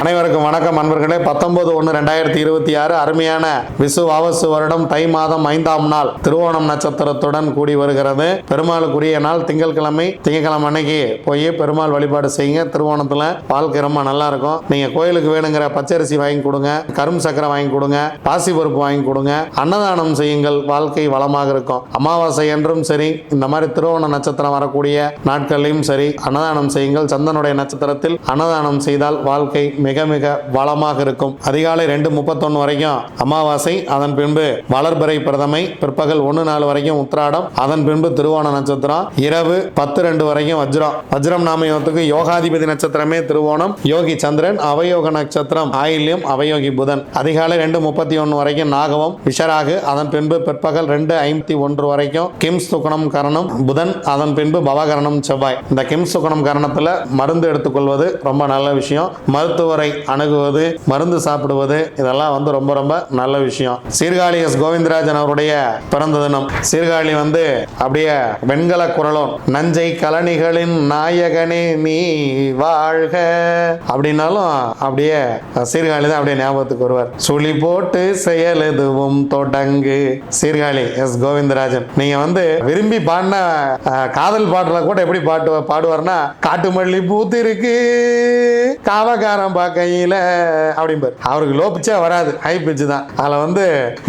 அனைவருக்கும் வணக்கம் அன்பர்களே. பத்தொன்பது ஒன்று ரெண்டாயிரத்தி இருபத்தி ஆறு அருமையான விசுவாவசு வருடம் தை மாதம் ஐந்தாம் நாள் திருவோணம் நட்சத்திரத்துடன் கூடி வருகிறது. பெருமாளுக்குரிய நாள் திங்கட்கிழமை. திங்கட்கிழமை அன்னைக்கு போய் பெருமாள் வழிபாடு செய்யுங்க. திருவோணத்தில் வாழ்க்கை ரொம்ப நல்லா இருக்கும். நீங்கள் கோயிலுக்கு வேணுங்கிற பச்சரிசி வாங்கி கொடுங்க. கரும் சக்கரை வாங்கி கொடுங்க. பாசி பருப்பு வாங்கி கொடுங்க. அன்னதானம் செய்யுங்கள். வாழ்க்கை வளமாக இருக்கும். அமாவாசை என்றும் சரி இந்த மாதிரி திருவோண நட்சத்திரம் வரக்கூடிய நாட்கள்லையும் சரி அன்னதானம் செய்யுங்கள். சந்தனுடைய நட்சத்திரத்தில் அன்னதானம் செய்தால் வாழ்க்கை மிக மிக வளமாக இருக்கும். அதிகாலை ரெண்டு முப்பத்தொன்னு வரைக்கும் அமாவாசை அதன் பின்பு வளர்பிறை பிரதமை பிற்பகல் ஒன்று நாலு வரைக்கும் உத்திராடம் அதன் பின்பு திருவோண நட்சத்திரம் இரவு பத்து ரெண்டு வரைக்கும் வஜ்ரம். வஜ்ரம் நாமயத்துக்கு யோகாதிபதி நட்சத்திரமே திருவோணம். யோகி சந்திரன் அவயோக நட்சத்திரம் ஆயில்யம் அவயோகி புதன். அதிகாலை ரெண்டு முப்பத்தி ஒன்று வரைக்கும் நாகவம் விஷராகு அதன் பின்பு பிற்பகல் ரெண்டு ஐம்பத்தி ஒன்று வரைக்கும் கிம்ஸ் துக்கணம் கரணம் புதன் அதன் பின்பு பவகரணம் செவ்வாய். இந்த கிம்ஸ் துக்கணம் கரணத்தில் மருந்து எடுத்துக்கொள்வது ரொம்ப நல்ல விஷயம். மருத்துவ மருத்துவரை அணுகுவது மருந்து சாப்பிடுவது இதெல்லாம் வந்து ரொம்ப ரொம்ப நல்ல விஷயம். சீர்காழி எஸ். கோவிந்தராஜன் அவருடைய பிறந்த தினம். சீர்காழி வந்து அப்படியே வெண்கல குரலும் நஞ்சை கலனிகளின் நாயகனே நீ வாழ்க. அப்படின்னாலும் அப்படியே சீர்காழி தான் அப்படியே ஞாபகத்துக்கு வருவார். சுழி போட்டு செயல் எதுவும் தொடங்கு. சீர்காழி எஸ். கோவிந்தராஜன். நீங்க வந்து விரும்பி பாடின காதல் பாட்டுல கூட எப்படி பாட்டு பாடுவார்னா காட்டு மல்லி பூத்து பா காவக்காரன் பார்க்கையில அப்படிம்பார். அவருக்கு லோ பிச்சா வராது ஹை பிச்சு தான். அதில் வந்து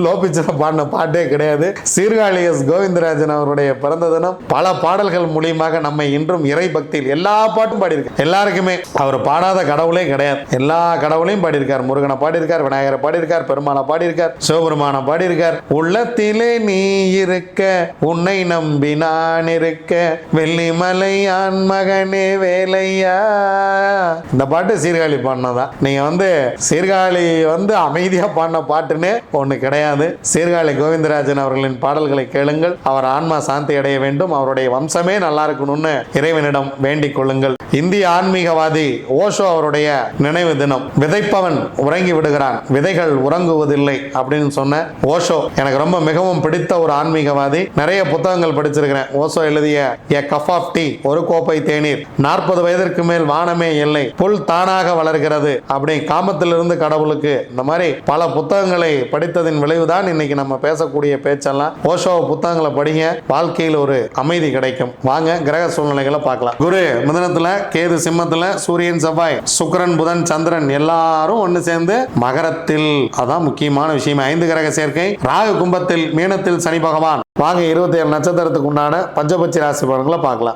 லோ பிச்சில் பாடின பாட்டே கிடையாது. சீர்காழி எஸ் கோவிந்தராஜன் அவருடைய பிறந்த தினம் பல பாடல்கள் மூலியமாக நம்மை இன்றும் இறை பக்தியில் எல்லா பாட்டும் பாடியிருக்கார். எல்லாருக்குமே. அவர் பாடாத கடவுளே கிடையாது. எல்லா கடவுளையும் பாடியிருக்கார். முருகனை பாடியிருக்கார் விநாயகரை பாடியிருக்கார் பெருமாளை பாடியிருக்கார் சிவபெருமானை பாடியிருக்கார். உள்ளத்திலே நீ இருக்க உன்னை நம்பி நான் இருக்க வெள்ளிமலை மகனே வேலையா? இந்த பாட்டு சீர்காழி பாடினதான் நீங்க வந்து சீர்காழி வந்து அமைதியா பாடின பாட்டுன்னு ஒண்ணு கிடையாது. சீர்காழி கோவிந்தராஜன் அவர்களின் பாடல்களை கேளுங்கள். அவர் ஆன்மா சாந்தி அடைய வேண்டும். அவருடைய வம்சமே நல்லா இருக்கணும்னு இறைவனிடம் வேண்டிக் கொள்ளுங்கள். இந்திய ஆன்மீகவாதி ஓஷோ அவருடைய நினைவு தினம். விதைப்பவன் உறங்கி விடுகிறான். விதைகள் உறங்குவதில்லை அப்படின்னு சொன்ன ஓஷோ. எனக்கு ரொம்ப மிகவும் பிடித்த ஒரு ஆன்மீகவாதி. நிறைய புத்தகங்கள் படிச்சிருக்கிறேன். ஓஷோ எழுதிய எ கப் ஆஃப் டீ ஒரு கோப்பை தேநீர். நாற்பது வயதிற்கு மேல் வானமே இல்லை. புல் தானாக வளர்கிறது. அப்படி காமத்திலிருந்து கடவுளுக்கு. இந்த மாதிரி பல புத்தகங்களை படித்ததின் விளைவுதான் இன்னைக்கு நம்ம பேசக்கூடிய பேச்செல்லாம். ஓஷோ புத்தகங்களை படிங்க. வாழ்க்கையில் ஒரு அமைதி கிடைக்கும். வாங்க கிரக சூழ்நிலைகளை பார்க்கலாம். குரு மிதனத்துல கேது சிம்மத்துல சூரியன் செவ்வாய் சுக்கரன் புதன் சந்திரன் எல்லாரும் ஒன்று சேர்ந்து மகரத்தில். அதான் முக்கியமான விஷயம். ஐந்து கிரக சேர்க்கை. ராகு கும்பத்தில் மீனத்தில் சனி பகவான். வாங்க இருபத்தி ஏழு நட்சத்திரத்துக்கு உண்டான பஞ்சபட்சி ராசி பலன்களை பார்க்கலாம்.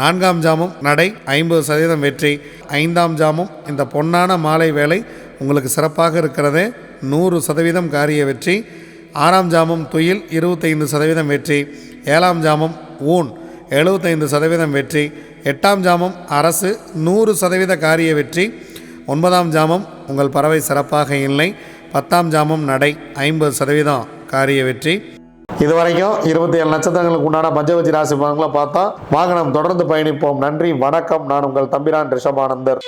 நான்காம் ஜாமம் நடை ஐம்பது சதவீதம் வெற்றி. ஐந்தாம் ஜாமம் இந்த பொன்னான மாலை வேலை உங்களுக்கு சிறப்பாக இருக்கிறது. நூறு சதவீதம் காரிய வெற்றி. ஆறாம் ஜாமம் துயில் இருபத்தைந்து சதவீதம் வெற்றி. ஏழாம் ஜாமம் ஊன் எழுபத்தைந்து சதவீதம் வெற்றி. எட்டாம் ஜாமம் அரசு நூறு சதவீத காரிய வெற்றி. ஒன்பதாம் ஜாமம் உங்கள் பறவை சிறப்பாக இல்லை. பத்தாம் ஜாமம் நடை ஐம்பது சதவீதம் காரிய வெற்றி. இதுவரைக்கும் இருபத்தி ஏழு நட்சத்திரங்களுக்கு உண்டான பஞ்சவச்சி ராசி பலன்களை பார்த்தா வாங்க நாம் தொடர்ந்து பயணிப்போம். நன்றி வணக்கம். நான் உங்கள் தம்பிரான் ரிஷபானந்தர்.